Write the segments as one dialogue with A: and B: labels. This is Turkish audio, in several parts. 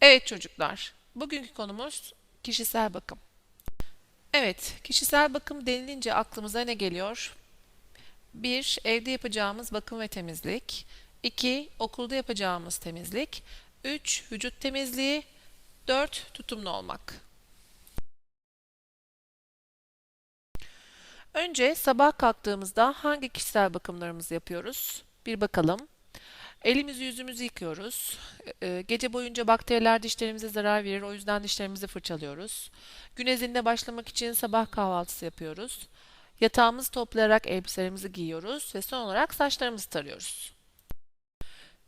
A: Evet çocuklar, bugünkü konumuz kişisel bakım. Evet, kişisel bakım denilince aklımıza ne geliyor? 1. Evde yapacağımız bakım ve temizlik. 2. Okulda yapacağımız temizlik. 3. Vücut temizliği. 4. Tutumlu olmak. Önce sabah kalktığımızda hangi kişisel bakımlarımızı yapıyoruz? Bir bakalım. Elimizi yüzümüzü yıkıyoruz. Ee, Gece boyunca bakteriler dişlerimize zarar verir. O yüzden dişlerimizi fırçalıyoruz. Gün ezinde başlamak için sabah kahvaltısı yapıyoruz. Yatağımızı toplayarak elbiselerimizi giyiyoruz ve son olarak saçlarımızı tarıyoruz.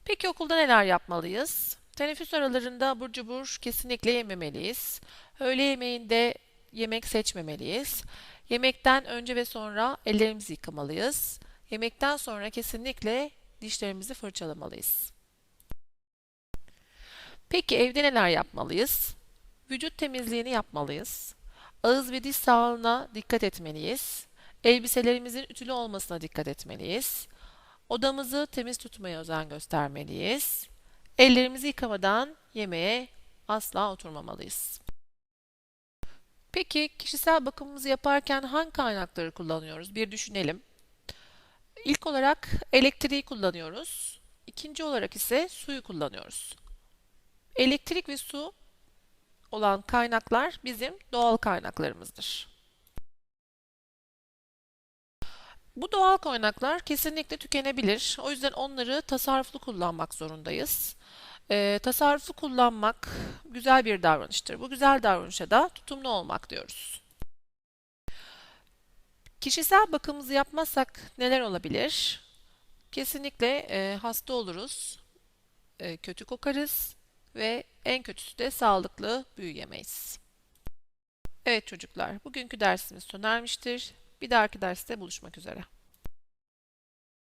A: Peki okulda neler yapmalıyız? Teneffüs aralarında abur cubur kesinlikle yememeliyiz. Öğle yemeğinde yemek seçmemeliyiz. Yemekten önce ve sonra ellerimizi yıkamalıyız. Yemekten sonra kesinlikle dişlerimizi fırçalamalıyız. Peki evde neler yapmalıyız? Vücut temizliğini yapmalıyız. Ağız ve diş sağlığına dikkat etmeliyiz. Elbiselerimizin ütülü olmasına dikkat etmeliyiz. Odamızı temiz tutmaya özen göstermeliyiz. Ellerimizi yıkamadan yemeğe asla oturmamalıyız. Peki kişisel bakımımızı yaparken hangi kaynakları kullanıyoruz? Bir düşünelim. İlk olarak elektriği kullanıyoruz. İkinci olarak ise suyu kullanıyoruz. Elektrik ve su olan kaynaklar bizim doğal kaynaklarımızdır. Bu doğal kaynaklar kesinlikle tükenebilir. O yüzden onları tasarruflu kullanmak zorundayız. Ee, tasarruflu kullanmak güzel bir davranıştır. Bu güzel davranışa da tutumlu olmak diyoruz. Kişisel bakımımızı yapmazsak neler olabilir? Kesinlikle e, hasta oluruz, e, kötü kokarız ve en kötüsü de sağlıklı büyüyemeyiz. Evet çocuklar, bugünkü dersimiz sona ermiştir. Bir dahaki derste buluşmak üzere.